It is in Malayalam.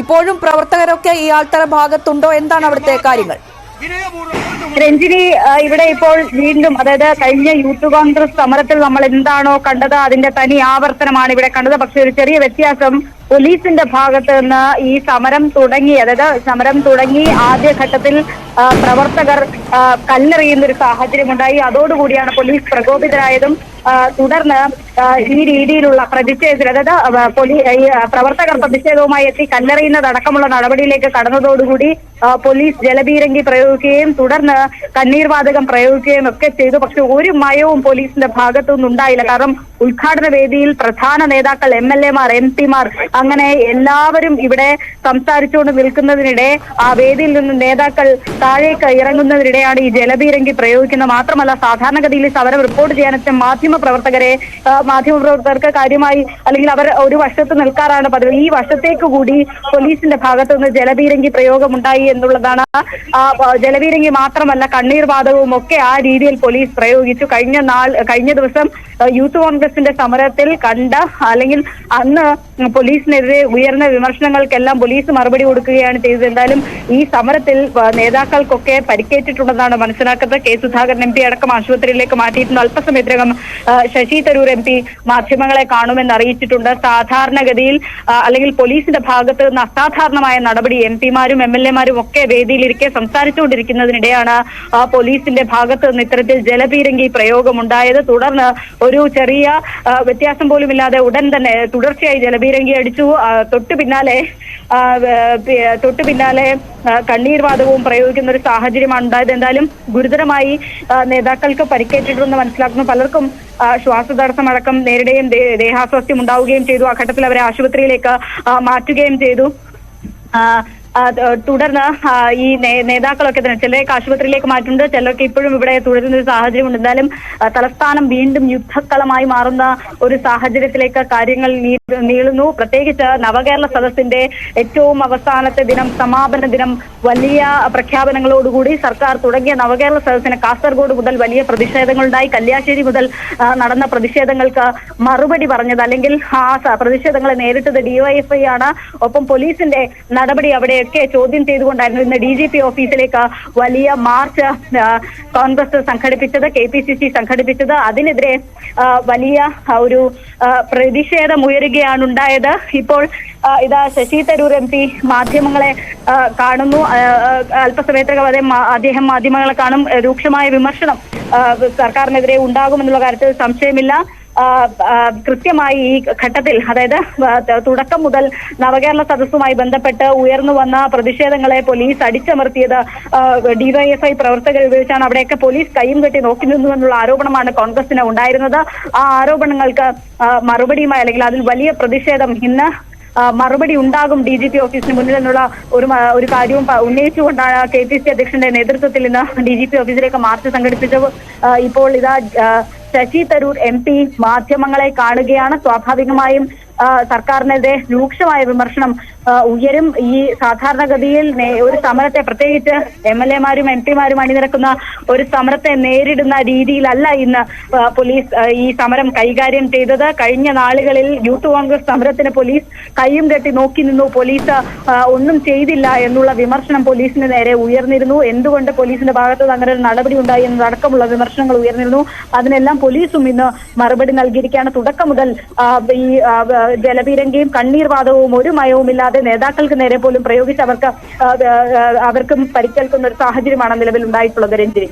ഇപ്പോഴും പ്രവർത്തകരൊക്കെ ഈ ആൾത്തറ ഭാഗത്തുണ്ടോ? എന്താണ് അവിടുത്തെ കാര്യങ്ങൾ? രഞ്ജിനി ഇവിടെ ഇപ്പോൾ വീണ്ടും അതായത് കഴിഞ്ഞ യൂത്ത് കോൺഗ്രസ് സമരത്തിൽ നമ്മൾ എന്താണോ കണ്ടത് അതിന്റെ തനി ആവർത്തനമാണ് ഇവിടെ കണ്ടത്. പക്ഷെ ഒരു ചെറിയ വ്യത്യാസം പോലീസിന്റെ ഭാഗത്ത് നിന്ന് ഈ സമരം തുടങ്ങി അതായത് സമരം തുടങ്ങി ആദ്യഘട്ടത്തിൽ ഘട്ടത്തിൽ പ്രവർത്തകർ കല്ലെറിയുന്ന ഒരു സാഹചര്യമുണ്ടായി. അതോടുകൂടിയാണ് പോലീസ് പ്രകോപിതരായതും തുടർന്ന് ഈ രീതിയിലുള്ള പ്രതിഷേധത്തിൽ അതായത് പ്രവർത്തകർ പ്രതിഷേധവുമായി എത്തി കല്ലെറിയുന്നതടക്കമുള്ള നടപടിയിലേക്ക് കടന്നതോടുകൂടി പോലീസ് ജലബീരങ്കി പ്രയോഗിക്കുകയും തുടർന്ന് കണ്ണീർവാതകം പ്രയോഗിക്കുകയും ഒക്കെ ചെയ്തു. പക്ഷെ ഒരു മയവും പോലീസിന്റെ ഭാഗത്തുനിന്ന് ഉണ്ടായില്ല കാരണം ഉദ്ഘാടന വേദിയിൽ പ്രധാന നേതാക്കൾ എം എൽ എമാർ എം പിമാർ അങ്ങനെ എല്ലാവരും ഇവിടെ സംസാരിച്ചുകൊണ്ട് നിൽക്കുന്നതിനിടെ ആ വേദിയിൽ നിന്ന് നേതാക്കൾ താഴേക്ക് ഇറങ്ങുന്നതിനിടെയാണ് ഈ ജലബീരങ്കി പ്രയോഗിക്കുന്നത്. മാത്രമല്ല സാധാരണഗതിയിൽ സമരം റിപ്പോർട്ട് ചെയ്യാനെത്തിയ മാധ്യമ പ്രവർത്തകരെ മാധ്യമ പ്രവർത്തകർക്ക് കാര്യമായി അല്ലെങ്കിൽ അവർ ഒരു വശത്ത് നിൽക്കാറാണ് പതിവ്. ഈ വശത്തേക്ക് കൂടി പോലീസിന്റെ ഭാഗത്തു നിന്ന് ജലബീരങ്കി പ്രയോഗമുണ്ടായി എന്നുള്ളതാണ് ജലബീരങ്കി മാത്രമല്ല കണ്ണീർ വാതകവും ഒക്കെ ആ രീതിയിൽ പോലീസ് പ്രയോഗിച്ചു. കഴിഞ്ഞ നാൾ കഴിഞ്ഞ ദിവസം യൂത്ത് കോൺഗ്രസിന്റെ സമരത്തിൽ കണ്ട അല്ലെങ്കിൽ അന്ന് പോലീസിനെതിരെ ഉയർന്ന വിമർശനങ്ങൾക്കെല്ലാം പോലീസ് മറുപടി കൊടുക്കുകയാണ് ചെയ്തത്. എന്തായാലും ഈ സമരത്തിൽ നേതാക്കൾക്കൊക്കെ പരിക്കേറ്റിട്ടുണ്ടെന്നാണ് മനസ്സിലാക്കുന്നത്. കെ സുധാകരൻ എം പി അടക്കം ആശുപത്രിയിലേക്ക് മാറ്റിയിട്ടുണ്ട്. അല്പസമയത്തിനകം ശശി തരൂർ എം പി മാധ്യമങ്ങളെ കാണുമെന്ന് അറിയിച്ചിട്ടുണ്ട്. സാധാരണഗതിയിൽ അല്ലെങ്കിൽ പോലീസിന്റെ ഭാഗത്ത് നിന്ന് അസാധാരണമായ നടപടി എം പിമാരും എം എൽ എമാരും ഒക്കെ വേദിയിലിരിക്കെ സംസാരിച്ചുകൊണ്ടിരിക്കുന്നതിനിടെയാണ് പോലീസിന്റെ ഭാഗത്ത് നിന്ന് ഇത്തരത്തിൽ ജലപീരങ്കി പ്രയോഗമുണ്ടായത്. തുടർന്ന് ഒരു ചെറിയ വ്യത്യാസം പോലുമില്ലാതെ ഉടൻ തന്നെ തുടർച്ചയായി ജലപീരങ്കി അടിച്ചു. ആ, തൊട്ടു പിന്നാലെ തൊട്ടു പിന്നാലെ കണ്ണീർവാദവും പ്രയോഗിക്കുന്ന ഒരു സാഹചര്യമാണ് ഉണ്ടായത്. എന്തായാലും ഗുരുതരമായി നേതാക്കൾക്ക് പരിക്കേറ്റിട്ടുണ്ടെന്ന് മനസ്സിലാക്കുന്നു. പലർക്കും ശ്വാസതടസ്സമടക്കം നേരിടുകയും ദേഹാസ്വാസ്ഥ്യം ഉണ്ടാവുകയും ചെയ്തു. ആ ഘട്ടത്തിൽ അവരെ ആശുപത്രിയിലേക്ക് മാറ്റുകയും ചെയ്തു. തുടർന്ന് ഈ നേതാക്കളൊക്കെ തന്നെ ചിലരൊക്കെ ആശുപത്രിയിലേക്ക് മാറ്റുന്നുണ്ട് ചിലരൊക്കെ ഇപ്പോഴും ഇവിടെ തുടരുന്ന ഒരു സാഹചര്യമുണ്ട് എന്തായാലും തലസ്ഥാനം വീണ്ടും യുദ്ധക്കളമായി മാറുന്ന ഒരു സാഹചര്യത്തിലേക്ക് കാര്യങ്ങൾ നീളുന്നു. പ്രത്യേകിച്ച് നവകേരള സദസ്സിന്റെ ഏറ്റവും അവസാനത്തെ ദിനം സമാപന ദിനം വലിയ പ്രഖ്യാപനങ്ങളോടുകൂടി സർക്കാർ തുടങ്ങിയ നവകേരള സദസ്സിന് കാസർഗോഡ് മുതൽ വലിയ പ്രതിഷേധങ്ങളുണ്ടായി. കല്യാശ്ശേരി മുതൽ നടന്ന പ്രതിഷേധങ്ങൾക്ക് മറുപടി പറഞ്ഞത് അല്ലെങ്കിൽ ആ പ്രതിഷേധങ്ങളെ നേരിട്ടത് ഡിവൈഎഫ്ഐ ആണ്. ഒപ്പം പോലീസിന്റെ നടപടി അവിടെയൊക്കെ ചോദ്യം ചെയ്തുകൊണ്ടായിരുന്നു ഇന്ന് ഡി ജി പി ഓഫീസിലേക്ക് വലിയ മാർച്ച് കോൺഗ്രസ് സംഘടിപ്പിച്ചത് കെ പി സി സി സംഘടിപ്പിച്ചത്. അതിനെതിരെ വലിയ ഒരു പ്രതിഷേധം ഉയരുകയാണ് ഉണ്ടായത് ഇപ്പോൾ ഇതാ ശശി തരൂർ എം പി മാധ്യമങ്ങളെ കാണുന്നു. അല്പസമയത്തിനകം അദ്ദേഹം മാധ്യമങ്ങളെ കാണും. രൂക്ഷമായ വിമർശനം സർക്കാരിനെതിരെ ഉണ്ടാകുമെന്നുള്ള കാര്യത്തിൽ സംശയമില്ല. കൃത്യമായി ഈ ഘട്ടത്തിൽ അതായത് തുടക്കം മുതൽ നവകേരള സദസ്സുമായി ബന്ധപ്പെട്ട് ഉയർന്നു വന്ന പ്രതിഷേധങ്ങളെ പോലീസ് അടിച്ചമർത്തിയത് ഡിവൈഎഫ്ഐ പ്രവർത്തകർ ഉപയോഗിച്ചാണ്. അവിടെയൊക്കെ പോലീസ് കൈയും കെട്ടി നോക്കി നിന്നു എന്നുള്ള ആരോപണമാണ് കോൺഗ്രസിന് ഉണ്ടായിരുന്നത്. ആ ആരോപണങ്ങൾക്ക് മറുപടിയുമായി അല്ലെങ്കിൽ അതിൽ വലിയ പ്രതിഷേധം ഇന്ന് മറുപടി ഉണ്ടാകും ഡി ജി പി ഓഫീസിന് മുന്നിൽ എന്നുള്ള ഒരു ഒരു കാര്യവും ഉന്നയിച്ചുകൊണ്ടാണ് കെ പി സി അധ്യക്ഷന്റെ നേതൃത്വത്തിൽ ഇന്ന് ഡി ജി പി ഓഫീസിലേക്ക് മാർച്ച് സംഘടിപ്പിച്ചത്. ഇപ്പോൾ ഇതാ ശശി തരൂർ എം പി മാധ്യമങ്ങളെ കാണുകയാണ് സ്വാഭാവികമായും സർക്കാരിനെതിരെ രൂക്ഷമായ വിമർശനം ഉയരും. ഈ സാധാരണഗതിയിൽ ഒരു സമരത്തെ പ്രത്യേകിച്ച് എം എൽ എമാരും എം പിമാരും അണിനിരക്കുന്ന ഒരു സമരത്തെ നേരിടുന്ന രീതിയിലല്ല ഇന്ന് പോലീസ് ഈ സമരം കൈകാര്യം ചെയ്തത്. കഴിഞ്ഞ നാളുകളിൽ യൂത്ത് കോൺഗ്രസ് സമരത്തിന് പോലീസ് കൈയും കെട്ടി നോക്കി നിന്നു. പോലീസ് ഒന്നും ചെയ്തില്ല എന്നുള്ള വിമർശനം പോലീസിന് നേരെ ഉയർന്നിരുന്നു. എന്തുകൊണ്ട് പോലീസിന്റെ ഭാഗത്തുനിന്ന് അങ്ങനെ ഒരു നടപടി ഉണ്ടായി എന്നതടക്കമുള്ള വിമർശനങ്ങൾ ഉയർന്നിരുന്നു. അതിനെല്ലാം പോലീസും ഇന്ന് മറുപടി നൽകിയിരിക്കുകയാണ്. തുടക്കം മുതൽ ഈ ജലപീരങ്കിയും കണ്ണീർവാദവും ഒരു മയവുമില്ലാതെ നേതാക്കൾക്ക് നേരെ പോലും പ്രയോഗിച്ച് അവർക്ക് അവർക്കും പരിക്കേൽക്കുന്ന ഒരു സാഹചര്യമാണ് നിലവിൽ ഉണ്ടായിട്ടുള്ളത് രഞ്ജിനി.